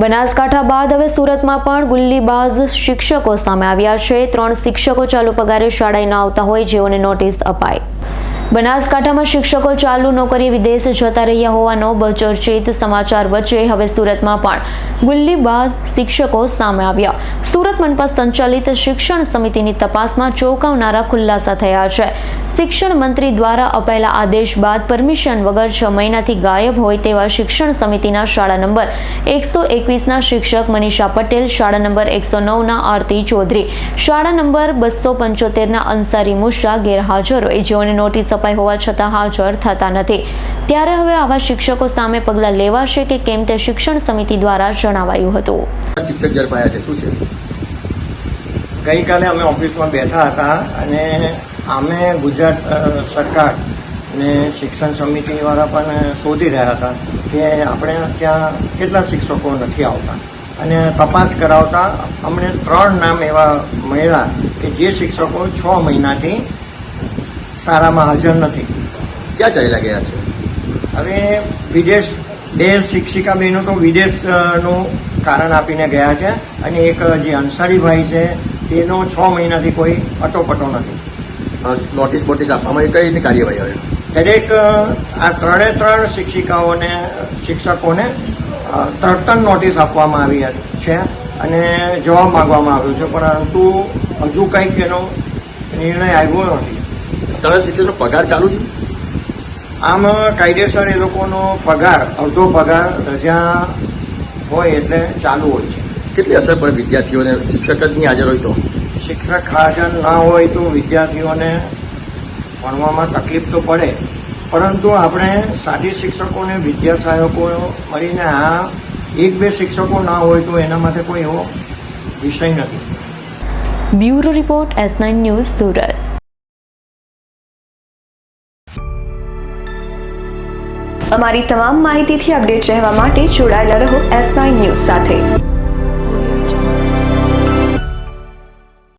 બનાસકાંઠા બાદ હવે સુરતમાં પણ ગુલ્લીબાજ શિક્ષકો સામે આવ્યા છે. ત્રણ શિક્ષકો ચાલુ પગારે શાળાએ ન આવતા હોય જેઓને નોટિસ અપાઈ. બનાસકાંઠામાં શિક્ષકો ચાલુ નોકરીએ વિદેશ જતા રહ્યા હોવાનો બચર્ચિત સમાચાર વચ્ચે હવે સુરતમાં પણ ગુલ્લીબાજ શિક્ષકો સામે આવ્યા. સુરત મનપા સંચાલિત શિક્ષણ સમિતિની તપાસમાં ચોંકાવનારા ખુલાસા થયા છે. શિક્ષણ મંત્રી દ્વારા અપાયેલા આદેશ બાદ પરમિશન વગર છ મહિનાથી ગાયબ હોય તેવા શિક્ષણ સમિતિના શાળા નંબર એકસો એકવીસના શિક્ષક મનીષા પટેલ શાળા નંબર એકસો નવના આરતી ચૌધરી શાળા નંબર બસો પંચોતેરના અંસારી મુશા ગેરહાજર હોય. જેઓને નોટિસ અપાઈ હોવા છતાં હાજર થતા નથી. ત્યારે હવે આવા શિક્ષકો સામે પગલાં લેવાશે કે કેમ તે શિક્ષણ સમિતિ દ્વારા જણાવાયું હતું. શિક્ષક ગેરફાયા છે શું છે? ગઈકાલે અમે ઓફિસમાં બેઠા હતા અને અમે ગુજરાત સરકાર ને શિક્ષણ સમિતિવાળા પણ શોધી રહ્યા હતા કે આપણે ત્યાં કેટલા શિક્ષકો નથી આવતા. અને તપાસ કરાવતા અમને ત્રણ નામ એવા મળ્યા કે જે શિક્ષકો છ મહિનાથી શાળામાં હાજર નથી. ક્યાં ચાલ્યા ગયા છે? હવે વિદેશ બે શિક્ષિકા બહેનો તો વિદેશનું કારણ આપીને ગયા છે અને એક જે અંસારીભાઈ છે તેનો છ મહિનાથી કોઈ અટોપટો નથી. નોટિસ બોટિસ આપવામાં આવી કઈ રીતની કાર્યવાહી હવે દરેક આ ત્રણે ત્રણ શિક્ષિકાઓને શિક્ષકોને અ, તરત નોટિસ આપવામાં આવી છે અને જવાબ માંગવામાં આવ્યો છે પરંતુ હજુ કંઈક એનો નિર્ણય આવ્યો નથી. ત્રણ શિક્ષકનો પગાર ચાલુ છે? આમ કાયદેસર એ લોકોનો પગાર અડધો પગાર રજા હોય એટલે ચાલુ હોય છે. કેટલી અસર પડે વિદ્યાર્થીઓને શિક્ષક જ નહીં હાજર હોય તો? શિક્ષક હાજર ના હોય તો વિદ્યાર્થીઓને ભણવામાં તકલીફ તો પડે. પરંતુ આપણે સાથી શિક્ષકોને વિદ્યા સહાયકો મળીને આ એક બે શિક્ષકો ના હોય તો એના માટે કોઈ એવો વિષય નથી. Bureau report S nine news Surat. અમારી તમામ માહિતીથી અપડેટ રહેવા માટે જોડાયેલા રહો એસ નાઇન ન્યૂઝ સાથે.